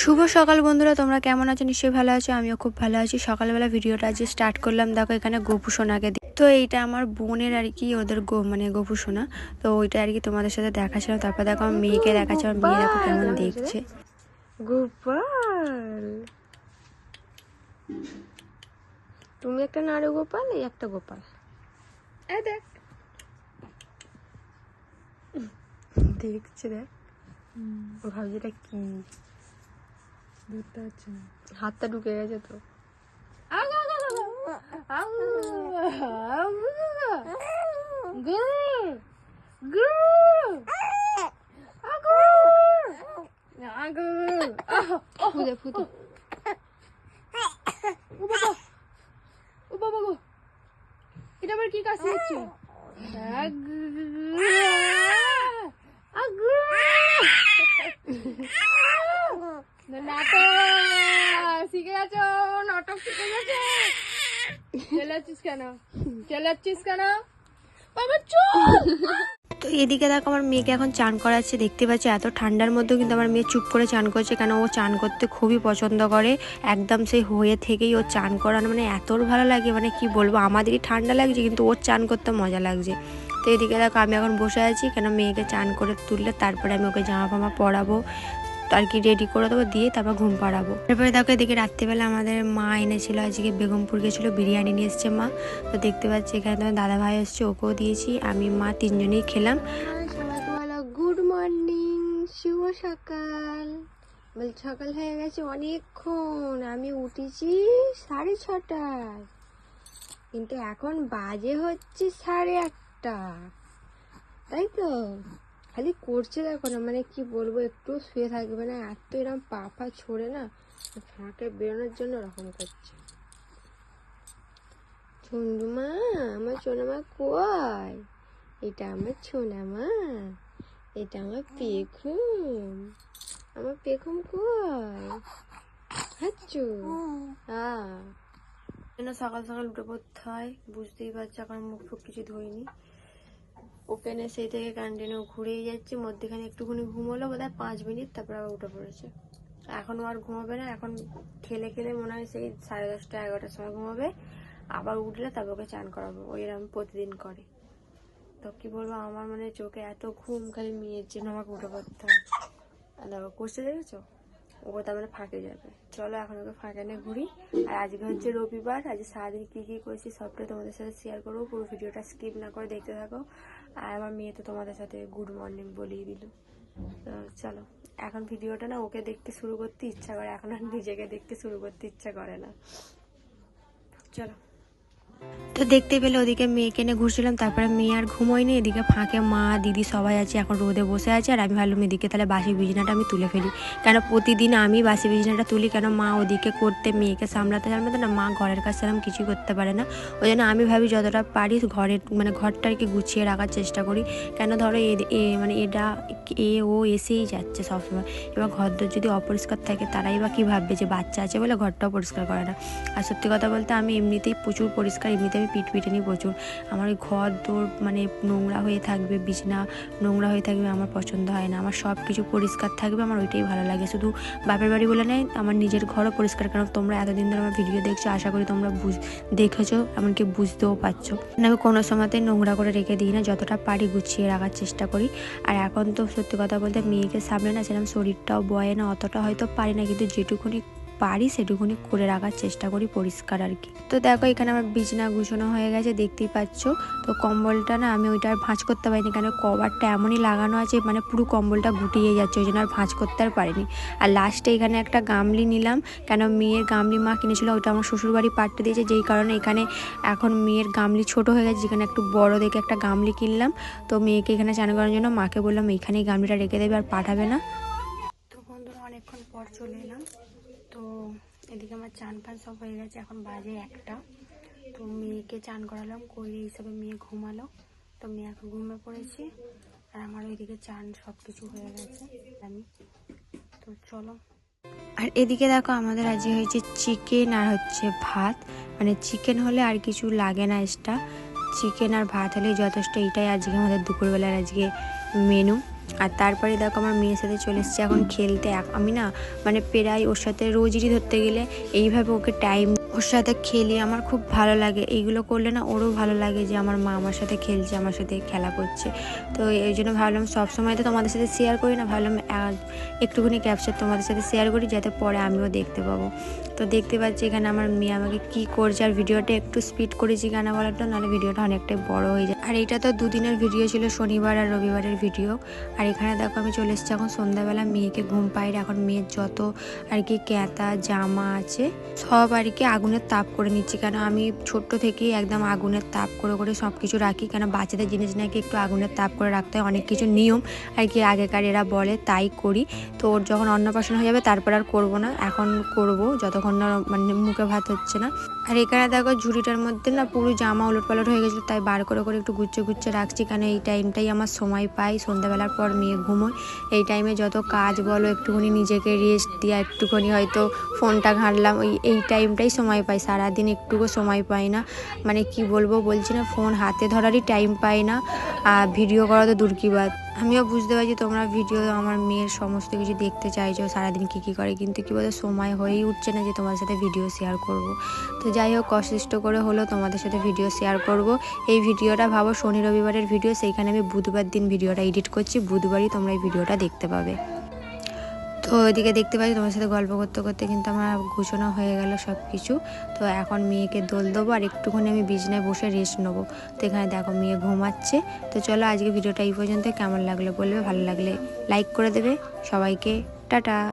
শুভ সকাল বন্ধুরা তোমরা কেমন আছো? নিশ্চয়ই ভালো আছো আমিও খুব ভালো আছি। সকালবেলা ভিডিওটা আজকে স্টার্ট করলাম দেখো এখানে গোপু সোনাকে তো এইটা আমার বোনের আর কি ওদের গো মানে গোপু সোনা। তো ওইটা আর কি তোমাদের সাথে দেখাচ্ছিলাম। তারপর দেখো আমার মেয়েকে দেখাচ্ছে আমার মেয়ে দেখো কেমন দেখছে। গোপাল! তুমি একটা নাড়ু গোপাল এই একটা গোপাল। দেখ। দেখছে দেখ। ও ভাবছে এটা কি? হাতটা ঢুকে গেছে তো ফুদে ফুদে ও বাবা ও বাবা গো এটা আবার কি কাশি হচ্ছে তো এদিকে দেখো, আমার মেয়েকে এখন চান করাচ্ছে। দেখতে পাচ্ছি, এত ঠান্ডার মধ্যেও কিন্তু আমার মেয়ে চুপ করে চান করছে কেন? ও চান করতে খুবই পছন্দ করে। একদম সেই হয়ে থেকেই ও চান করানো মানে এত ভালো লাগে মানে কি বলব? আমাদেরই ঠান্ডা লাগছে, কিন্তু ওর চান করতে মজা লাগছে। তো এদিকে দেখো, আমি এখন বসে আছি। কেন, মেয়েকে চান করে তুললে তারপরে আমি ওকে জামা ফামা পরাবো। আর কি রেডি করে দেবো, দিয়ে তারপর ঘুম পাড়াবো। তারপরে দেখো এদিকে রাত্রিবেলা আমাদের মা এনেছিল, আজকে বেগমপুর গেছিল, বিরিয়ানি নিয়ে এসছে মা। তো দেখতে পাচ্ছি এখানে তোমার দাদা ভাই এসছে, ওকেও দিয়েছি, আমি, মা তিনজনেই খেলাম। গুড মর্নিং শুভ সকাল। বল, সকাল হয়ে গেছে অনেকক্ষণ, আমি উঠেছি সাড়ে ছটায়। কিন্তু এখন বাজে হচ্ছে সাড়ে আটটা। তাই তো? খালি করছে দেখো না মানে কি বলব, একটু শুয়ে থাকবে না, এত এরকম পা পা ছড়ে না, ফাঁকে বেরোনোর জন্য ওরকম করছে। চন্দ্রমা আমার সোনামা কয় এটা আমার সোনামা এটা আমার পেখুম। আমার পেখম জন্য সকাল সকাল উঠে পড়তে হয়, বুঝতেই পারছি এখন মুখ ফুক কিছু ধুইনি। ওপেনে সেই থেকে কন্টিনিউ ঘুরেই যাচ্ছি, মধ্যেখানে একটুখানি ঘুমোলো বোধ পাঁচ মিনিট, তারপর আবার উঠে পড়েছে। এখনও আর ঘুমাবে না, এখন খেলে খেলে মনে হয় সেই সাড়ে দশটা, এগারোটার সময় ঘুমাবে। আবার উঠলে তারপর ওকে চান করাবো, ওই এরকম প্রতিদিন করে। তো কি বলব, আমার মানে চোখে এত ঘুম, খালি মেয়ের জন্য আমাকে উঠে পড়তে হয়। দেখো, করতে দেখেছ? ও তার মানে ফাঁকে যাবে। চলো এখন ওকে ফাঁকে নিয়ে ঘুরি। আর আজকে হচ্ছে রবিবার আজকে সারাদিন কী কী করেছি সবটাই তোমাদের সাথে শেয়ার করব, পুরো ভিডিওটা স্কিপ না করে দেখতে থাকো। আর আমার মেয়ে তো তোমাদের সাথে গুড মর্নিং বলিয়ে দিল। চলো, এখন ভিডিওটা না ওকে দেখতে শুরু করতে ইচ্ছা করে, এখন আর নিজেকে দেখতে শুরু করতে ইচ্ছা করে না। চলো। তো দেখতে পেলে ওদিকে মেয়েকে নিয়ে ঘুরছিলাম, তারপরে মেয়ে আর ঘুমোয়নি, এদিকে ফাঁকে মা, দিদি সবাই আছে, এখন রোদে বসে আছে, আর আমি ভাবলাম এদিকে তাহলে বাসি বিছনাটা আমি তুলে ফেলি। কেন প্রতিদিন আমি বাসি বিছনাটা তুলি, কেন মা ওদিকে করতে, মেয়েকে সামলাতে সামলাতে না, মা ঘরের কাজ সেরকম কিছুই করতে পারে না। ওই জন্য আমি ভাবি যতটা পারি ঘরের মানে ঘরটা আর কি গুছিয়ে রাখার চেষ্টা করি। কেন ধরো এ মানে এটা এ, ও এসেই যাচ্ছে সবসময়। এবার ঘরদোর যদি অপরিষ্কার থাকে, তারাই বা কী ভাববে যে বাচ্চা আছে বলে ঘরটাও পরিষ্কার করে না। আর সত্যি কথা বলতে আমি এমনিতেই প্রচুর পরিষ্কার এমনিতে আমি পিট পিটে নিই প্রচুর। আমার ঘর দোর মানে নোংরা হয়ে থাকবে, বিছনা নোংরা হয়ে থাকবে, আমার পছন্দ হয় না। আমার সব কিছু পরিষ্কার থাকবে, আমার ওইটাই ভালো লাগে। শুধু বাপের বাড়ি বলে নেই, আমার নিজের ঘরও পরিষ্কার। কারণ তোমরা এতদিন ধরে আমার ভিডিও দেখছ, আশা করি তোমরা বুঝ দেখেছ, এমনকি বুঝতেও পারছ। আমি কোনো সময়তে নোংরা করে রেখে দিই না, যতটা পারি গুছিয়ে রাখার চেষ্টা করি। আর এখন তো সত্যি কথা বলতে মেয়েকে সামনে না সেরকম শরীরটাও বয়ে না, অতটা হয়তো পারি না। কিন্তু যেটুকুনি পারি সেটুকুনি করে রাখার চেষ্টা করি পরিষ্কার আর কি। তো দেখো এখানে আমার বিছনা গুছানো হয়ে গেছে, দেখতেই পাচ্ছ। তো কম্বলটা না আমি ওইটা আর ভাঁজ করতে পারিনি, কেন কভারটা এমনই লাগানো আছে মানে পুরো কম্বলটা গুটিয়ে যাচ্ছে, ওই জন্য আর ভাঁজ করতে আর পারিনি। আর লাস্টে এখানে একটা গামলি নিলাম, কেন মেয়ের গামলি মা কিনেছিল ওইটা আমার শ্বশুরবাড়ি পাঠতে দিয়েছে, যেই কারণে এখানে এখন মেয়ের গামলি ছোট হয়ে গেছে, যেখানে একটু বড় দেখে একটা গামলি কিনলাম। তো মেয়েকে এখানে চান করার জন্য মাকে বললাম, এইখানেই গামলিটা রেখে দেবে আর পাঠাবে না। তো বন্ধুরা, অনেকক্ষণ পর চলে এলাম। তো এদিকে আমার চান ফান সব হয়ে গেছে, এখন বাজে একটা। তো মেয়েকে চান করালাম করিয়ে হিসাবে মেয়ে ঘুমালো। তো মেয়ে এখন ঘুমিয়ে পড়েছে, আর আমার ওইদিকে চান সব কিছু হয়ে গেছে আমি তো চলো। আর এদিকে দেখো আমাদের আজকে হয়েছে চিকেন আর হচ্ছে ভাত। মানে চিকেন হলে আর কিছু লাগে না এক্সট্রা চিকেন আর ভাত হলেই যথেষ্ট, এটাই আজকে আমাদের দুপুরবেলার আজকে মেনু আর তারপরে দেখো আমার মেয়ের সাথে চলে এসেছে এখন খেলতে। আমি না মানে প্রায় ওর সাথে রোজই ধরতে গেলে এইভাবে ওকে টাইম ওর সাথে খেলি আমার খুব ভালো লাগে। এইগুলো করলে না ওরও ভালো লাগে যে আমার মা আমার সাথে খেলছে, আমার সাথে খেলা করছে। তো এই জন্য ভাবলাম সবসময় তো তোমাদের সাথে শেয়ার করি না, ভাবলাম একটুখানি ক্যাপচার তোমাদের সাথে শেয়ার করি যাতে পরে আমিও দেখতে পাবো। তো দেখতে পাচ্ছি এখানে আমার মেয়ে আমাকে কি করছে, আর ভিডিওটা একটু স্পিড করেছি কেন বলাটা নাহলে ভিডিওটা অনেকটাই বড় হয়ে যায়। আর এটা তো দুদিনের ভিডিও ছিল, শনিবার আর রবিবারের ভিডিও আর এখানে দেখো আমি চলে এসেছি এখন সন্ধ্যাবেলা, মেয়েকে ঘুম পাইরে এখন মেয়ের যত আর কি ক্যাঁতা, জামা আছে, সব আর কি আগুনের তাপ করে নিচ্ছি। কেন আমি ছোট্ট থেকেই একদম আগুনের তাপ করে করে সব কিছু রাখি। কেন বাচ্চাদের জিনিস নাকি একটু আগুনের তাপ করে রাখতে হয়, অনেক কিছু নিয়ম আর কি আগেকার এরা বলে, তাই করি। তো ওর যখন অন্নপ্রাশন হয়ে যাবে, তারপর আর করব না। এখন করব, যতক্ষণ না মানে মুখে ভাত হচ্ছে না। আর এখানে দেখো ঝুড়িটার মধ্যে না পুরো জামা উলট পালট হয়ে গেছিল, তাই বার করে করে একটু গুচ্ছে গুচ্ছে রাখছি। কেন এই টাইমটাই আমার সময় পাই, সন্ধ্যাবেলার পর মেয়ে ঘুমোয়। এই টাইমে যত কাজ বলো, একটুখানি নিজেকে রেস্ট দিয়া একটুখানি হয়তো ফোনটা ঘাঁটলাম, ওই, এই টাইমটাই সময় পাই। সারাদিন একটুকু সময় পাই না। মানে কি বলব বলছি না, ফোন হাতে ধরারই টাইম পাই না। আর ভিডিও করা তো দূর কি বাদ আমিও বুঝতে পারছি তোমরা ভিডিও আমার মেয়ের সমস্ত কিছু দেখতে চাইছো, সারাদিন কী কী করে, কিন্তু কী বলতো, সময় হয়েই উঠছে না যে তোমাদের সাথে ভিডিও শেয়ার করব। তো যাই হোক কষ্ট করে হলেও তোমাদের সাথে ভিডিও শেয়ার করব। এই ভিডিওটা ভাবো, শনি রবিবারের ভিডিও সেইখানে আমি বুধবার দিন ভিডিওটা এডিট করছি, বুধবারই তোমরা এই ভিডিওটা দেখতে পাবে। তো ওইদিকে দেখতে পাচ্ছি তোমার সাথে গল্প করতে করতে কিন্তু আমার ঘোষণা হয়ে গেল সব কিছু তো এখন মেয়েকে দোল দেবো আর একটুখানি আমি বিছনায় বসে রেস্ট নেব। তো এখানে দেখো মেয়ে ঘুমাচ্ছে। তো চলো আজকে ভিডিওটা এই পর্যন্ত কেমন লাগল বলবে? ভালো লাগলে লাইক করে দেবে। সবাইকে টাটা।